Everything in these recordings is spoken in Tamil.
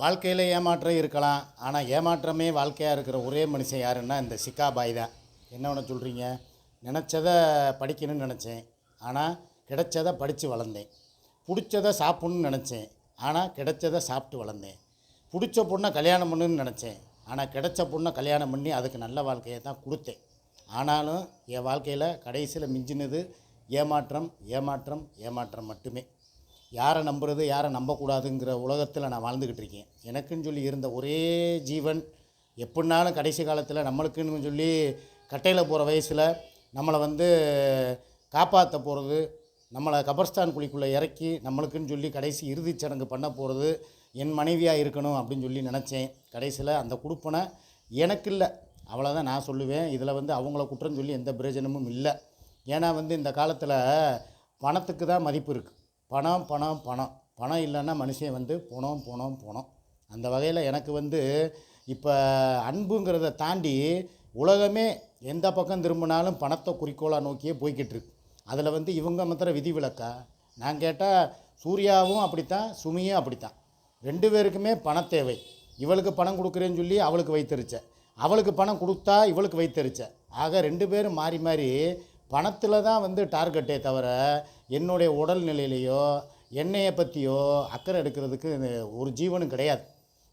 வாழ்க்கையில் ஏமாற்றம் இருக்கலாம். ஆனால் ஏமாற்றமே வாழ்க்கையாக இருக்கிற ஒரே மனுஷன் யாருன்னா இந்த சிக்கா பாய் தான். என்ன ஒன்று சொல்கிறீங்க நினச்சதை படிக்கணும்னு நினச்சேன். ஆனால் கிடைச்சதை படித்து வளர்ந்தேன். பிடிச்சதை சாப்பிட்ணுன்னு நினச்சேன். ஆனால் கிடைச்சதை சாப்பிட்டு வளர்ந்தேன். பிடிச்ச பொண்ணை கல்யாணம் பண்ணுன்னு நினச்சேன். ஆனால் கிடைச்ச பொண்ணை கல்யாணம் பண்ணி அதுக்கு நல்ல வாழ்க்கையை தான் கொடுத்தேன். ஆனாலும் என் வாழ்க்கையில் கடைசியில் மிஞ்சினது ஏமாற்றம் ஏமாற்றம் ஏமாற்றம் மட்டுமே. யாரை நம்புறது யாரை நம்பக்கூடாதுங்கிற உலகத்தில் நான் வாழ்ந்துக்கிட்டு இருக்கேன். எனக்குன்னு சொல்லி இருந்த ஒரே ஜீவன் எப்படினாலும் கடைசி காலத்தில் நம்மளுக்குன்னு சொல்லி கட்டையில் போகிற வயசில் நம்மளை வந்து காப்பாற்ற போகிறது நம்மளை கபர்ஸ்தான் குழிக்குள்ளே இறக்கி நம்மளுக்குன்னு சொல்லி கடைசி இறுதிச் சடங்கு பண்ண போகிறது என் மனைவியாக இருக்கணும் அப்படின்னு சொல்லி நினச்சேன். கடைசியில் அந்த கொடுப்பனை எனக்கு இல்லை. அவ்வளோதான் நான் சொல்லுவேன். இதில் வந்து அவங்கள குற்றம் சொல்லி எந்த பிரயோஜனமும் இல்லை. ஏன்னா வந்து இந்த காலத்தில் பணத்துக்கு தான் மதிப்பு இருக்குது பணம் பணம் பணம். பணம் இல்லைன்னா மனுஷன் வந்து போனோம் போனோம் போனோம். அந்த வகையில் எனக்கு வந்து இப்போ அன்புங்கிறத தாண்டி உலகமே எந்த பக்கம் திரும்பினாலும் பணத்தை குறிக்கோளாக நோக்கியே போய்கிட்டு இருக்கு அதில் வந்து இவங்க மாத்திரம் விதிவிலக்கா நான் கேட்டால் சூர்யாவும் அப்படித்தான் சுமியும் அப்படித்தான். ரெண்டு பேருக்குமே பண தேவை. இவளுக்கு பணம் கொடுக்குறேன்னு சொல்லி அவளுக்கு வைத்தறிச்ச அவளுக்கு பணம் கொடுத்தா இவளுக்கு வைத்தறிச்ச ஆக ரெண்டு பேரும் மாறி மாறி பணத்தில் தான் வந்து டார்கெட்டே தவிர என்னுடைய உடல்நிலையிலையோ என்னையை பற்றியோ அக்கறை எடுக்கிறதுக்கு ஒரு ஜீவனும் கிடையாது.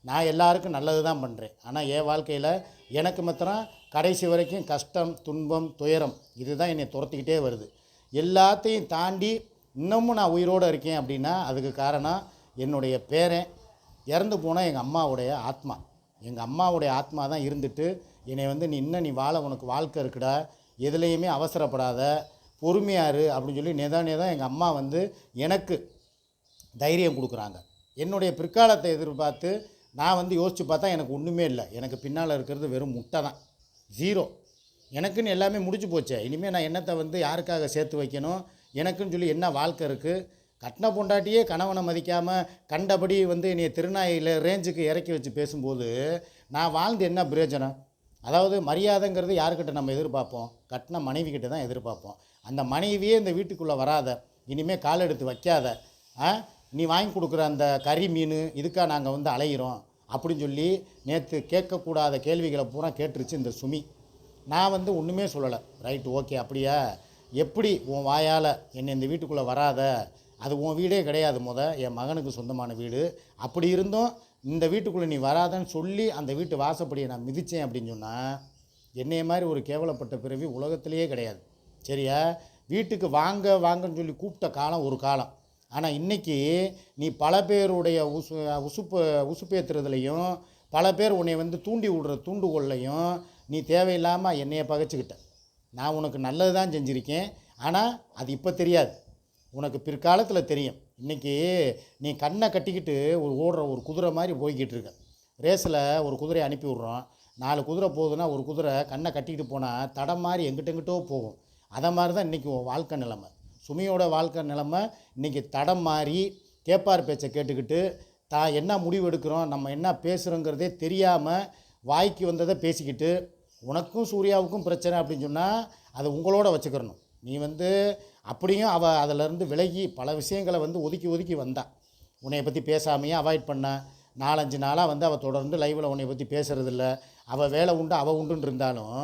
நான் எல்லாருக்கும் நல்லது தான் பண்ணுறேன் ஆனால் என் வாழ்க்கையில் எனக்கு மாத்திரம் கடைசி வரைக்கும் கஷ்டம் துன்பம் துயரம் இதுதான் என்னை துரத்திக்கிட்டே வருது. எல்லாத்தையும் தாண்டி இன்னமும் நான் உயிரோடு இருக்கேன் அப்படின்னா அதுக்கு காரணம் என்னுடைய பேரன் இறந்து போனால் எங்கள் அம்மாவுடைய ஆத்மா. எங்கள் அம்மாவுடைய ஆத்மா தான் இருந்துட்டு என்னை வந்து நீ இன்னும் நீ வாழ உனக்கு வாழ்க்கை இருக்குடா. எதுலேயுமே அவசரப்படாத. பொறுமையாரு அப்படின்னு சொல்லி நிதானே தான் எங்கள் அம்மா வந்து எனக்கு தைரியம் கொடுக்குறாங்க. என்னுடைய பிற்காலத்தை எதிர்பார்த்து நான் வந்து யோசித்து பார்த்தா எனக்கு ஒன்றுமே இல்லை. எனக்கு பின்னால் இருக்கிறது வெறும் முட்டை தான். ஜீரோ எனக்குன்னு எல்லாமே முடிஞ்சு போச்சே. இனிமேல் நான் என்னத்தை வந்து யாருக்காக சேர்த்து வைக்கணும்? எனக்குன்னு சொல்லி என்ன வாழ்க்கை இருக்குது கட்டின பொண்டாட்டியே கணவனை மதிக்காமல் கண்டபடி வந்து என்னை திருநாயில் ரேஞ்சுக்கு இறக்கி வச்சு பேசும்போது நான் வாழ்ந்து என்ன பிரயோஜனம்? அதாவது மரியாதைங்கிறது யாருக்கிட்ட நம்ம எதிர்பார்ப்போம்? கட்டின மனைவி கிட்ட தான் எதிர்பார்ப்போம். அந்த மனைவியே இந்த வீட்டுக்குள்ளே வராத இனிமேல் கால் எடுத்து வைக்காத ஆ? நீ வாங்கி கொடுக்குற அந்த கறி மீன் இதுக்காக நாங்கள் வந்து அலைகிறோம் அப்படின்னு சொல்லி நேற்று கேட்கக்கூடாத கேள்விகளை பூரா கேட்டுருச்சு இந்த சுமி. நான் வந்து ஒன்றுமே சொல்லலை. ரைட் ஓகே அப்படியா? எப்படி உன் வாயால் என்னை இந்த வீட்டுக்குள்ளே வராத? அது உன் வீடே கிடையாது முத என் மகனுக்கு சொந்தமான வீடு. அப்படி இருந்தும் இந்த வீட்டுக்குள்ளே நீ வராதன்னு சொல்லி அந்த வீட்டு வாசப்படியை நான் மிதித்தேன் அப்படின்னு சொன்னால் என்னைய மாதிரி ஒரு கேவலப்பட்ட பிறவி உலகத்திலேயே கிடையாது. சரியா? வீட்டுக்கு வாங்க வாங்கன்னு சொல்லி கூப்பிட்ட காலம் ஒரு காலம். ஆனால் இன்றைக்கி நீ பல பேருடைய உசு உசுப்பு உசுப்பேற்றுறதுலையும் பல பேர் உன்னை வந்து தூண்டி விடுற தூண்டுகோல்லையும் நீ தேவையில்லாமல் என்னையை பகைச்சிக்கிட்ட. நான் உனக்கு நல்லது தான் செஞ்சுருக்கேன். ஆனால் அது இப்போ தெரியாது. உனக்கு பிற்காலத்தில் தெரியும். இன்றைக்கி நீ கண்ணை கட்டிக்கிட்டு ஒரு ஓடுற ஒரு குதிரை மாதிரி போய்கிட்டு இருக்க. ரேஸில் ஒரு குதிரையை அனுப்பி விட்றோம். நாலு குதிரை போகுதுன்னா ஒரு குதிரை கண்ணை கட்டிக்கிட்டு போனால் தடம் மாதிரி எங்கிட்ட எங்கிட்டோ போகும். அதை மாதிரி தான் இன்றைக்கி உன் வாழ்க்கை நிலைமை. சுமியோட வாழ்க்கை நிலைமை இன்றைக்கி தடம் மாறி கேப்பார் பேச்சை கேட்டுக்கிட்டு தான் என்ன முடிவு எடுக்கிறோம் நம்ம என்ன பேசுகிறோங்கிறதே தெரியாமல் வாய்க்கு வந்ததை பேசிக்கிட்டு உனக்கும் சூர்யாவுக்கும் பிரச்சனை அப்படின்னு சொன்னால் அதை உங்களோட வச்சுக்கிறணும். நீ வந்து அப்படியும் அவள் அதிலேருந்து விலகி பல விஷயங்களை வந்து ஒதுக்கி ஒதுக்கி வந்தா. உன்னைய பற்றி பேசாமையே அவாய்ட் பண்ண. நாலஞ்சு நாளாக வந்து அவள் தொடர்ந்து லைவில் உன்னை பற்றி பேசுகிறதில்ல அவள் வேலை உண்டு அவள் உண்டுன்னு இருந்தாலும்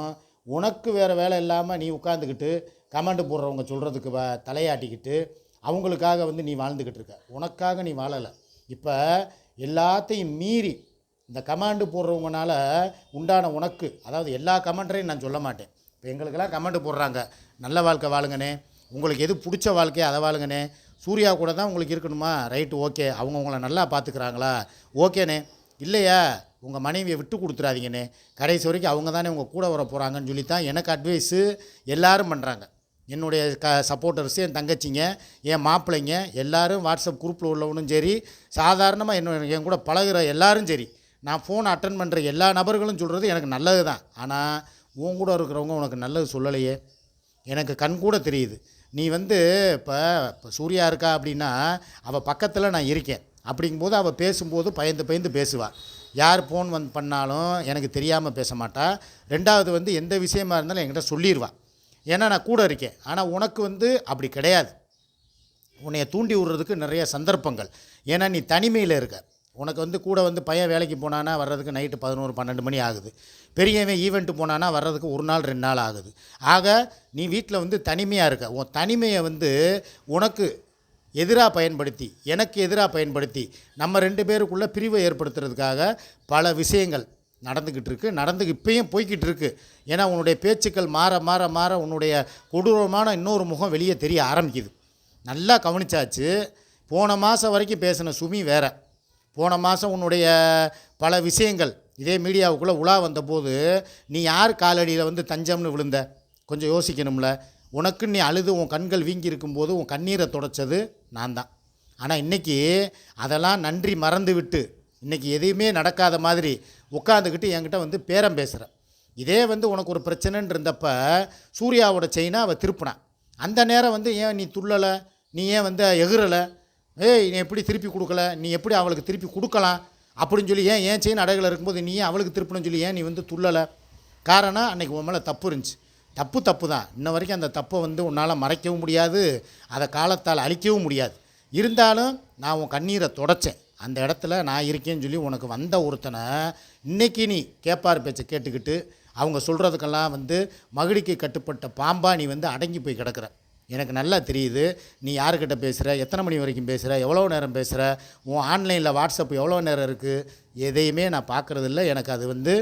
உனக்கு வேறு வேலை இல்லாமல் நீ உட்காந்துக்கிட்டு கமெண்ட் போடுறவங்க சொல்கிறதுக்கு வ தலையாட்டிக்கிட்டு அவங்களுக்காக வந்து நீ வாழ்ந்துக்கிட்டு இருக்க. உனக்காக நீ வாழலை. இப்போ எல்லாத்தையும் மீறி இந்த கமாண்டு போடுறவங்கனால உண்டான உனக்கு அதாவது எல்லா கமெண்ட்ரையும் நான் சொல்ல மாட்டேன். இப்போ எங்களுக்கெல்லாம் கமெண்ட் போடுறாங்க. நல்ல வாழ்க்கை வாழுங்கண்ணே. உங்களுக்கு எது பிடிச்ச வாழ்க்கையை அதை வாழுங்கண்ணே. சூர்யா கூட தான் உங்களுக்கு இருக்கணுமா? Right okay. அவங்க உங்களை நல்லா பார்த்துக்கிறாங்களா? ஓகேண்ணே. இல்லையா? உங்கள் மனைவியை விட்டு கொடுத்துறாதீங்கன்னு கடைசி வரைக்கும் அவங்க தானே உங்கள் கூட வர போகிறாங்கன்னு சொல்லி தான் எனக்கு அட்வைஸு எல்லாரும் பண்ணுறாங்க என்னுடைய க சப்போர்ட்டர்ஸு என் தங்கச்சிங்க என் மாப்பிள்ளைங்க எல்லோரும் வாட்ஸ்அப் குரூப்பில் உள்ளவனும் சரி சாதாரணமாக என்ன என் கூட பழகுற எல்லோரும் சரி. நான் ஃபோன் அட்டன் பண்ணுற எல்லா நபர்களும் சொல்கிறது எனக்கு நல்லது தான் ஆனால் உன் கூட இருக்கிறவங்க உனக்கு நல்லது சொல்லலையே. எனக்கு கண் கூட தெரியுது. நீ வந்து இப்போ இப்போ சூர்யா இருக்கா அப்படின்னா அவள் பக்கத்தில் நான் இருக்கேன். அப்படிங்கும்போது அவள் பேசும்போது பயந்து பயந்து பேசுவாள் யார் ஃபோன் வந்து பண்ணாலும் எனக்கு தெரியாமல் பேச மாட்டா. ரெண்டாவது வந்து எந்த விஷயமா இருந்தாலும் என்கிட்ட சொல்லிடுவா ஏன்னா நான் கூட இருக்கேன். ஆனால் உனக்கு வந்து அப்படி கிடையாது. உன்னைய தூண்டி விடுறதுக்கு நிறைய சந்தர்ப்பங்கள். ஏன்னா நீ தனிமையில் இருக்க. உனக்கு வந்து கூட வந்து பையன் வேலைக்கு போனானா வர்றதுக்கு நைட்டு பதினோரு பன்னெண்டு மணி ஆகுது. பெரியவன் ஈவெண்ட்டு போனானா வர்றதுக்கு ஒரு நாள் ரெண்டு நாள் ஆகுது. ஆக நீ வீட்டில் வந்து தனிமையாக இருக்க. உன் தனிமையை வந்து உனக்கு எதிராக பயன்படுத்தி எனக்கு எதிராக பயன்படுத்தி நம்ம ரெண்டு பேருக்குள்ளே பிரிவை ஏற்படுத்துறதுக்காக பல விஷயங்கள் நடந்துக்கிட்டு இருக்குது நடந்து இப்பயும் போய்கிட்டு இருக்குது ஏன்னா உன்னுடைய பேச்சுக்கள் மாற மாற மாற உன்னுடைய கொடூரமான இன்னொரு முகம் வெளியே தெரிய ஆரம்பிக்குது. நல்லா கவனிச்சாச்சு. போன மாதம் வரைக்கும் பேசின சுமி வேற. போன மாதம் உன்னுடைய பல விஷயங்கள் இதே மீடியாவுக்குள்ளே உலா வந்தபோது நீ யார் காலடியில் வந்து தஞ்சம்னு விழுந்த? கொஞ்சம் யோசிக்கணும்ல. உனக்கு நீ அழுது உன் கண்கள் வீங்கி இருக்கும்போது உன் கண்ணீரை தொடச்சது நான் தான் ஆனால் இன்றைக்கி அதெல்லாம் நன்றி மறந்து விட்டு இன்றைக்கி எதையுமே நடக்காத மாதிரி உட்காந்துக்கிட்டு என்கிட்ட வந்து பேரம் பேசுகிற இதே வந்து உனக்கு ஒரு பிரச்சனைன்னு இருந்தப்ப சூர்யாவோட செயினை அவள் திருப்பினான் அந்த நேரம் வந்து ஏன் நீ துள்ளலை? நீ ஏன் வந்து எகுறலை? ஏய் நீ எப்படி திருப்பி கொடுக்கல? நீ எப்படி அவளுக்கு திருப்பி கொடுக்கலாம்? அப்படின்னு சொல்லி ஏன் ஏன் செயின் அடகில் இருக்கும்போது நீ ஏன் அவளுக்கு திருப்பணும்னு சொல்லி ஏன் நீ வந்து துள்ளலை? காரணம் அன்றைக்கி உன் மேலே தப்பு இருந்துச்சு. தப்பு தப்பு தான் இன்ன வரைக்கும் அந்த தப்பை வந்து உன்னால் மறைக்கவும் முடியாது அதை காலத்தால் அழிக்கவும் முடியாது. இருந்தாலும் நான் உன் கண்ணீரை தொடச்சேன். அந்த இடத்துல நான் இருக்கேன்னு சொல்லி உனக்கு வந்த ஒருத்தனை இன்னைக்கு நீ கேப்பார் பேச்சை கேட்டுக்கிட்டு அவங்க சொல்கிறதுக்கெல்லாம் வந்து மகிழிக்கு கட்டுப்பட்ட பாம்பா நீ வந்து அடங்கி போய் கிடக்கிற. எனக்கு நல்லா தெரியுது நீ யாருக்கிட்ட பேசுகிற எத்தனை மணி வரைக்கும் பேசுகிற எவ்வளோ நேரம் பேசுகிற உன் ஆன்லைனில் வாட்ஸ்அப் எவ்வளோ நேரம் இருக்குது எதையுமே நான் பார்க்குறதில்ல. எனக்கு அது வந்து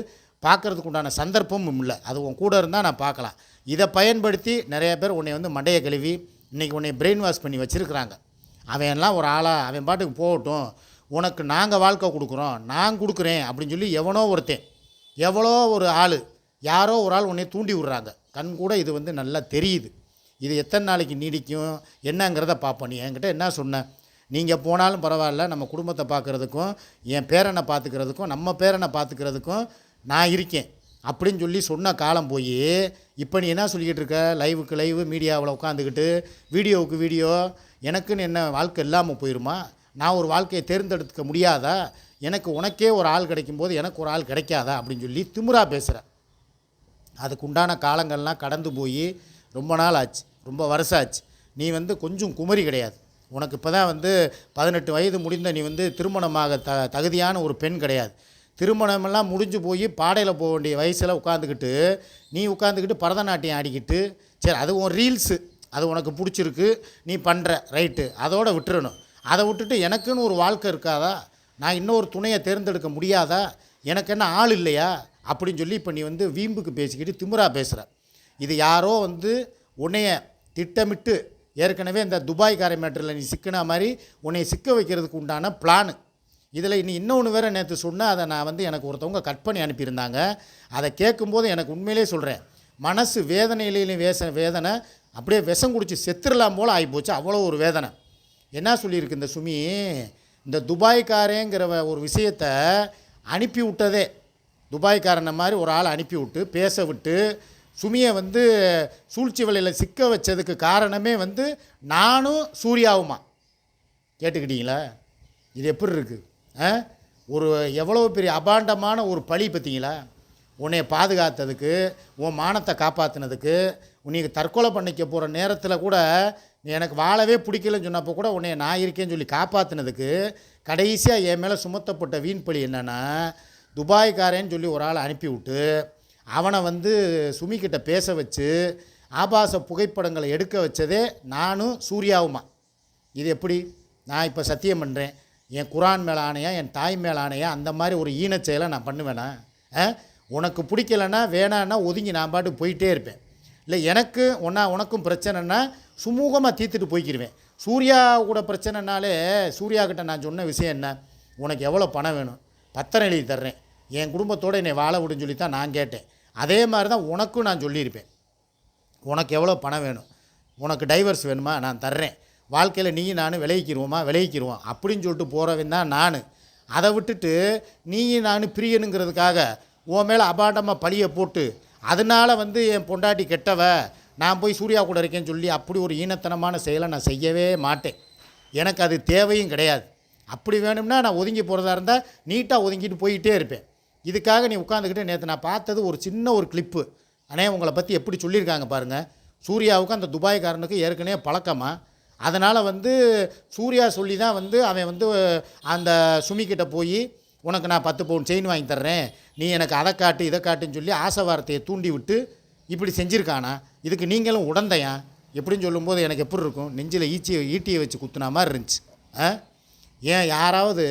பார்க்குறதுக்கு உண்டான சந்தர்ப்பமும் இல்லை. அது உன் கூட இருந்தால் நான் பார்க்கலாம். இதை பயன்படுத்தி நிறைய பேர் உன்னை வந்து மண்டையை கழுவி இன்றைக்கி உன்னை பிரெயின் வாஷ் பண்ணி வச்சுருக்குறாங்க. அவன் எல்லாம் ஒரு ஆளாக அவன் பாட்டுக்கு போகட்டும். உனக்கு நாங்கள் வாழ்க்கை கொடுக்குறோம். நான் கொடுக்குறேன் அப்படின்னு சொல்லி எவனோ ஒருத்தன் எவ்வளோ ஒரு ஆள் யாரோ ஒரு ஆள் உன்னை தூண்டி விடுறாங்க. கண் கூட இது வந்து நல்லா தெரியுது. இது எத்தனை நாளைக்கு நீடிக்கும்? என்னங்கிறத பார்ப்போம். நீ என்கிட்ட என்ன சொன்ன? நீங்கள் போனாலும் பரவாயில்ல. நம்ம குடும்பத்தை பார்க்குறதுக்கும் என் பேரனை பார்த்துக்கிறதுக்கும் நம்ம பேரனை பார்த்துக்கிறதுக்கும் நான் இருக்கேன் அப்படின்னு சொல்லி சொன்ன காலம் போய் இப்போ நீ என்ன சொல்லிக்கிட்டு இருக்க? லைவுக்கு லைவு மீடியாவில் உட்காந்துக்கிட்டு வீடியோவுக்கு வீடியோ எனக்குன்னு என்ன வாழ்க்கை இல்லாமல் போயிருமா? நான் ஒரு வாழ்க்கையை தேர்ந்தெடுக்க முடியாதா? எனக்கு உனக்கே ஒரு ஆள் கிடைக்கும் போது எனக்கு ஒரு ஆள் கிடைக்காதா? அப்படின்னு சொல்லி திமுறா பேசுகிறேன் அதுக்குண்டான காலங்கள்லாம் கடந்து போய் ரொம்ப நாள் ஆச்சு ரொம்ப வருஷம் ஆச்சு நீ வந்து கொஞ்சம் குமரி கிடையாது. உனக்கு இப்போ தான் வந்து பதினெட்டு வயது முடிந்த நீ வந்து திருமணமாக த தகுதியான ஒரு பெண் கிடையாது. திருமணமெல்லாம் முடிஞ்சு போய் பாடையில் போக வேண்டிய வயசில் உட்காந்துக்கிட்டு நீ உட்காந்துக்கிட்டு பரதநாட்டியம் ஆடிக்கிட்டு சரி அது உன் ரீல்ஸு அது உனக்கு பிடிச்சிருக்கு நீ பண்ணுற ரைட்டு அதோட விட்டுறணும். அதை விட்டுட்டு எனக்குன்னு ஒரு வாழ்க்கை இருக்காதா? நான் இன்னொரு துணையை தேர்ந்தெடுக்க முடியாதா? எனக்கு என்ன ஆள் இல்லையா? அப்படின்னு சொல்லி இப்போ நீ வந்து வீம்புக்கு பேசிக்கிட்டு திமுறா பேசுகிற இது யாரோ வந்து உன்னைய திட்டமிட்டு ஏற்கனவே இந்த துபாய் மேட்டரில் நீ சிக்கின மாதிரி உன்னை சிக்க வைக்கிறதுக்கு உண்டான பிளானு இதில் இனி இன்னொன்று வேறு நேற்று சொன்னால் அதை நான் வந்து எனக்கு ஒருத்தவங்க கட் பண்ணி அனுப்பியிருந்தாங்க. அதை கேட்கும்போது எனக்கு உண்மையிலே சொல்கிறேன் மனசு வேதனையிலேயும் வேச வேதனை அப்படியே விஷம் குடிச்சு செத்துடலாம் போல் ஆகிப்போச்சு அவ்வளோ ஒரு வேதனை. என்ன சொல்லியிருக்கு இந்த சுமி? இந்த துபாய்க்காரேங்கிற ஒரு விஷயத்தை அனுப்பி விட்டதே. துபாய்க்காரனை மாதிரி ஒரு ஆள் அனுப்பி விட்டு பேச விட்டு சுமியை வந்து சூழ்ச்சி வலையில் சிக்க வச்சதுக்கு காரணமே வந்து நானும் சூர்யாவுமா. கேட்டுக்கிட்டீங்களா? இது எப்படி இருக்குது ஒரு எவ்வளோ பெரிய அபாண்டமான ஒரு பழி பார்த்தீங்களா? உன்னை பாதுகாத்ததுக்கு உன் மானத்தை காப்பாற்றினதுக்கு உன்னைக்கு தற்கொலை பண்ணிக்க போகிற நேரத்தில் கூட நீ எனக்கு வாழவே பிடிக்கலன்னு சொன்னப்போ கூட உன்னை நான் இருக்கேன்னு சொல்லி காப்பாற்றினதுக்கு கடைசியாக என் மேலே சுமத்தப்பட்ட வீண் பழி என்னென்னா துபாய்க்காரேன்னு சொல்லி ஒரு ஆளை அனுப்பிவிட்டு அவனை வந்து சுமிக்கிட்ட பேச வச்சு ஆபாச புகைப்படங்களை எடுக்க வச்சதே நானும் சூர்யாவுமா. இது எப்படி? நான் இப்போ சத்தியம் பண்ணுறேன் என் குரான் மேலே ஆணையா என் தாய் மேலே ஆணையா அந்த மாதிரி ஒரு ஈனச் செயலை நான் பண்ணுவேனா? ஆ? உனக்கு பிடிக்கலன்னா வேணான்னா ஒதுங்கி நான் பாட்டு போயிட்டே இருப்பேன். இல்லை எனக்கு ஒன்றா உனக்கும் பிரச்சனைனா சுமூகமாக தீர்த்துட்டு போய்க்கிருவேன். சூர்யா கூட பிரச்சனைனாலே சூர்யா கிட்ட நான் சொன்ன விஷயம் என்ன? உனக்கு எவ்வளோ பணம் வேணும்? பத்திரம் எழுதி தர்றேன். என் குடும்பத்தோடு என்னை வாழ விடுன்னு சொல்லி தான் நான் கேட்டேன். அதே மாதிரி தான் உனக்கும் நான் சொல்லியிருப்பேன். உனக்கு எவ்வளோ பணம் வேணும்? உனக்கு டைவர்ஸ் வேணுமா? நான் தர்றேன். வாழ்க்கையில் நீயும் நானும் விளைவிக்கிறோமா விளைவிக்கிறோம் அப்படின்னு சொல்லிட்டு போகிறவன் தான் நான். அதை விட்டுட்டு நீயும் நான் பிரியனுங்கிறதுக்காக உன் மேலே அபாண்டமாக பழியை போட்டு அதனால வந்து என் பொண்டாட்டி கெட்டவ நான் போய் சூர்யா கூட இருக்கேன்னு சொல்லி அப்படி ஒரு ஈனத்தனமான செயலை நான் செய்யவே மாட்டேன். எனக்கு அது தேவையும் கிடையாது. அப்படி வேணும்னா நான் ஒதுங்கி போகிறதா இருந்தால் நீட்டாக ஒதுங்கிட்டு போயிட்டே இருப்பேன். இதுக்காக நீ உட்காந்துக்கிட்டு நேற்று நான் பார்த்தது ஒரு சின்ன ஒரு கிளிப்பு ஆனால் உங்களை பற்றி எப்படி சொல்லியிருக்காங்க பாருங்கள் சூர்யாவுக்கு அந்த துபாய்காரனுக்கு ஏற்கனவே பழக்கமாக அதனால் வந்து சூர்யா சொல்லி தான் வந்து அவன் வந்து அந்த சுமிக்கிட்ட போய் உனக்கு நான் பத்து பவுன் செயின் வாங்கி தர்றேன். நீ எனக்கு அதை காட்டு இதை காட்டுன்னு சொல்லி ஆசை வார்த்தையை தூண்டி விட்டு இப்படி செஞ்சுருக்கானா? இதுக்கு நீங்களும் உடந்தையா? எப்படின்னு சொல்லும்போது எனக்கு எப்படி இருக்கும்? நெஞ்சில் ஈச்சியை ஈட்டியை வச்சு குத்துன மாதிரி இருந்துச்சு. ஆ? ஏன் யாராவது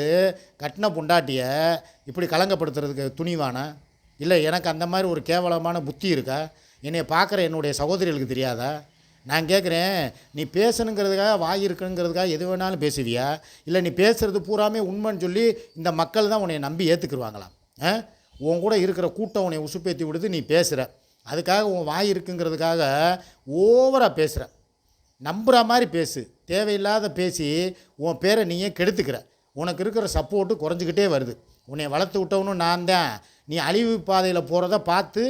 கட்டின பொண்டாட்டியை இப்படி கலங்கப்படுத்துறதுக்கு துணிவானா? இல்லை எனக்கு அந்த மாதிரி ஒரு கேவலமான புத்தி இருக்கா? என்னை பார்க்குற என்னுடைய சகோதரிகளுக்கு தெரியாதா? நான் கேட்குறேன் நீ பேசணுங்கிறதுக்காக வாய் இருக்கணுங்கிறதுக்காக எது வேணாலும் பேசுவியா? இல்லை நீ பேசுகிறது பூராமே உண்மைன்னு சொல்லி இந்த மக்கள் தான் உன்னை நம்பி ஏற்றுக்குருவாங்களாம் ஆ? உன் கூட இருக்கிற கூட்டம் உன்னை உசுப்பேற்றி விடுது நீ பேசுகிற அதுக்காக உன் வாய் இருக்குங்கிறதுக்காக ஓவராக பேசுகிற நம்புகிற மாதிரி பேசு. தேவையில்லாத பேசி உன் பேரை நீயே கெடுத்துக்கிற. உனக்கு இருக்கிற சப்போர்ட்டு குறைஞ்சிக்கிட்டே வருது. உன்னை வளர்த்து விட்டவனும் நான் தான். நீ அழிவு பாதையில் போகிறத பார்த்து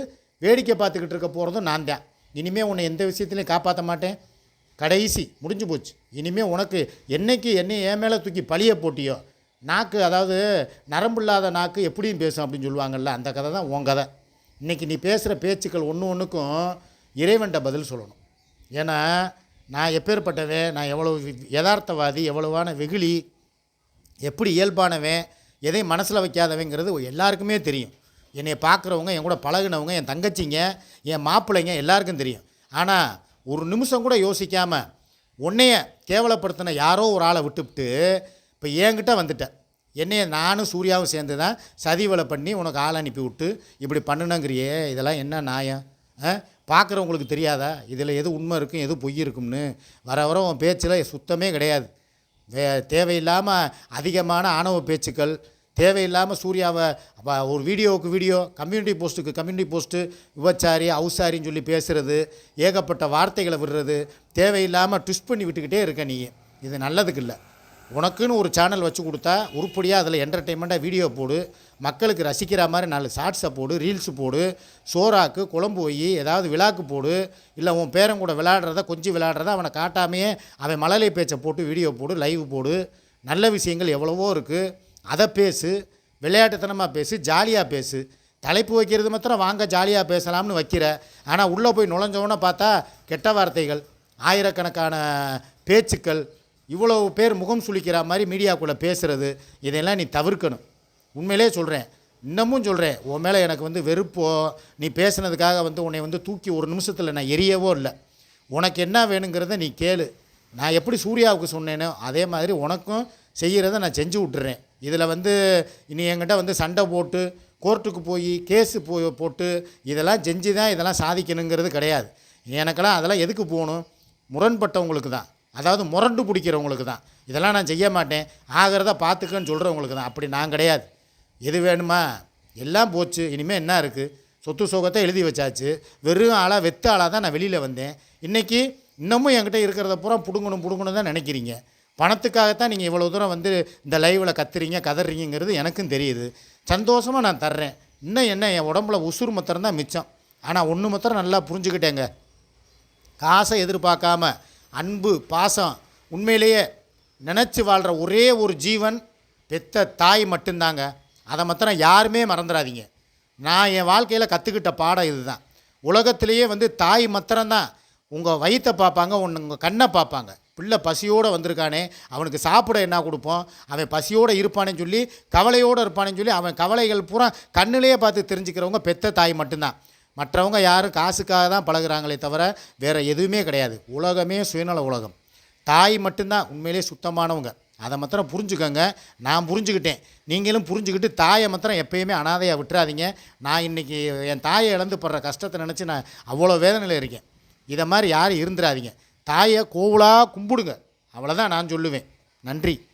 வேடிக்கை பார்த்துக்கிட்டு இருக்க போகிறதும் நான் தான். இனிமேல் உன்னை எந்த விஷயத்துலையும் காப்பாற்ற மாட்டேன். கடைசி முடிஞ்சு போச்சு. இனிமேல் உனக்கு என்னைக்கு என்னை என் மேலே தூக்கி பழிய போட்டியோ நாக்கு அதாவது நரம்பு இல்லாத நாக்கு எப்படியும் பேசும் அப்படின்னு சொல்லுவாங்கல்ல அந்த கதை தான் உன் கதை. இன்றைக்கி நீ பேசுகிற பேச்சுக்கள் ஒன்று ஒன்றுக்கும் இறைவன்ட்ட பதில் சொல்லணும். ஏன்னா நான் எப்பேற்பட்டவன் நான் எவ்வளோ யதார்த்தவாதி எவ்வளவான வெகுளி எப்படி இயல்பானவன் எதையும் மனசில் வைக்காதவங்கிறது எல்லாருக்குமே தெரியும். என்னை பார்க்குறவங்க என் கூட பழகுனவங்க என் தங்கச்சிங்க என் மாப்பிள்ளைங்க எல்லாருக்கும் தெரியும். ஆனால் ஒரு நிமிஷம் கூட யோசிக்காமல் உன்னைய கேவலப்படுத்தின யாரோ ஒரு ஆளை விட்டுவிட்டு இப்போ என்கிட்ட வந்துட்டேன் என்னைய நானும் சூர்யாவும் சேர்ந்து தான் சதிவலை பண்ணி உனக்கு ஆள் அனுப்பி விட்டு இப்படி பண்ணணுங்கிறியே இதெல்லாம் என்ன நியாயம் ஆ? பார்க்குறவங்களுக்கு தெரியாதா? இதில் எது உண்மை இருக்கும் எது பொய் இருக்கும்னு. வர வர உன் பேச்சில் சுத்தமே கிடையாது. வே தேவையில்லாமல் அதிகமான ஆணவ பேச்சுக்கள் தேவையில்லாமல் சூர்யாவை ஒரு வீடியோவுக்கு வீடியோ கம்யூனிட்டி போஸ்ட்டுக்கு கம்யூனிட்டி போஸ்ட்டு விபச்சாரி அவுசாரின்னு சொல்லி பேசுகிறது ஏகப்பட்ட வார்த்தைகளை விடுறது தேவையில்லாமல் ட்விஸ்ட் பண்ணி விட்டுக்கிட்டே இருக்க நீ. இது நல்லதுக்கு இல்லை. உனக்குன்னு ஒரு சேனல் வச்சு கொடுத்தா உருப்படியாக அதில் என்டர்டெயின்மெண்ட்டாக வீடியோ போடு மக்களுக்கு ரசிக்கிற மாதிரி நாலு ஷார்ட்ஸை போடு ரீல்ஸு போடு சோறாக்கு குழம்பு வை ஏதாவது விழாக்கு போடு இல்லை உன் பேரன் கூட விளையாடுறத கொஞ்சம் விளையாடுறத அவனை காட்டாமையே அவன் மழலை பேச்சை போட்டு வீடியோ போடு லைவ் போடு. நல்ல விஷயங்கள் எவ்வளவோ இருக்குது அதை பேசு விளையாட்டுத்தனமாக பேசு ஜாலியாக பேசு. தலைப்பு வைக்கிறது மாத்திரம் வாங்க ஜாலியாக பேசலாம்னு வைக்கிற. ஆனால் உள்ளே போய் நுழைஞ்சவொன்னே பார்த்தா கெட்ட வார்த்தைகள் ஆயிரக்கணக்கான பேச்சுக்கள் இவ்வளோ பேர் முகம் சுளிக்கிற மாதிரி மீடியாக்குள்ளே பேசுகிறது இதெல்லாம் நீ தவிர்க்கணும். உண்மையிலே சொல்கிறேன் இன்னமும் சொல்கிறேன் உன் மேலே எனக்கு வந்து வெறுப்போ நீ பேசுனதுக்காக வந்து உன்னை வந்து தூக்கி ஒரு நிமிஷத்தில் நான் எரியவோ இல்லை. உனக்கு என்ன வேணுங்கிறத நீ கேளு. நான் எப்படி சூர்யாவுக்கு சொன்னேனோ அதே மாதிரி உனக்கும் செய்கிறத நான் செஞ்சு விட்டுறேன். இதில் வந்து இனி என்கிட்ட வந்து சண்டை போட்டு கோர்ட்டுக்கு போய் கேஸு போ போட்டு இதெல்லாம் செஞ்சு தான் இதெல்லாம் சாதிக்கணுங்கிறது கிடையாது. எனக்கெல்லாம் அதெல்லாம் எதுக்கு போகணும்? முரண்பட்டவங்களுக்கு தான். அதாவது முரண்டு பிடிக்கிறவங்களுக்கு தான். இதெல்லாம் நான் செய்ய மாட்டேன். ஆகிறத பார்த்துக்கன்னு சொல்கிறவங்களுக்கு தான். அப்படி நான் கிடையாது. எது வேணுமா? எல்லாம் போச்சு. இனிமேல் என்ன இருக்குது சொத்து சுகத்தை எழுதி வச்சாச்சு. வெறும் ஆளாக வெத்த ஆளாக தான் நான் வெளியில் வந்தேன். இன்றைக்கி இன்னமும் என்கிட்ட இருக்கிறத பூரா பிடுங்கணும் பிடுங்கணும் தான் நினைக்கிறீங்க. பணத்துக்காகத்தான் நீங்கள் இவ்வளோ தூரம் வந்து இந்த லைவில் கத்துறீங்க கதறீங்கிறது எனக்கும் தெரியுது. சந்தோஷமாக நான் தர்றேன். இன்னும் என்ன என் உடம்புல உசுறு மாத்திரம் தான் மிச்சம். ஆனால் ஒன்று மாத்திரம் நல்லா புரிஞ்சுக்கிட்டேங்க. காசை எதிர்பார்க்காம அன்பு பாசம் உண்மையிலேயே நினச்சி வாழ்கிற ஒரே ஒரு ஜீவன் பெத்த தாய் மட்டும்தாங்க. அதை மாத்திரம் யாருமே மறந்துடாதீங்க. நான் என் வாழ்க்கையில் கற்றுக்கிட்ட பாடம் இதுதான். உலகத்திலேயே வந்து தாய் மாத்திரம்தான். உங்கள் வயிற்றை பார்ப்பாங்க உங்கள் கண்ணை பார்ப்பாங்க பிள்ளை பசியோடு வந்திருக்கானே அவனுக்கு சாப்பிட என்ன கொடுப்போம்? அவன் பசியோடு இருப்பானேன்னு சொல்லி கவலையோடு இருப்பானேன்னு சொல்லி அவன் கவலைகள் பூரா கண்ணிலேயே பார்த்து தெரிஞ்சுக்கிறவங்க பெத்த தாய் மட்டும்தான். மற்றவங்க யாரும் காசுக்காக தான் பழகுறாங்களே தவிர வேறு எதுவுமே கிடையாது. உலகமே சுயநல உலகம். தாய் மட்டும்தான் உண்மையிலே சுத்தமானவங்க. அதை மாத்திரம் புரிஞ்சுக்கோங்க. நான் புரிஞ்சுக்கிட்டேன். நீங்களும் புரிஞ்சுக்கிட்டு தாயை மாத்திரம் எப்பயுமே அனாதையாக விட்டுறாதீங்க. நான் இன்றைக்கி என் தாயை இழந்து படுற கஷ்டத்தை நினச்சி நான் அவ்வளோ வேதனையில் இருக்கேன். இதை மாதிரி யாரும் இருந்துடாதீங்க தாயை கோவலாக கும்பிடுங்க. அவ்வளோதான் நான் சொல்லுவேன். நன்றி.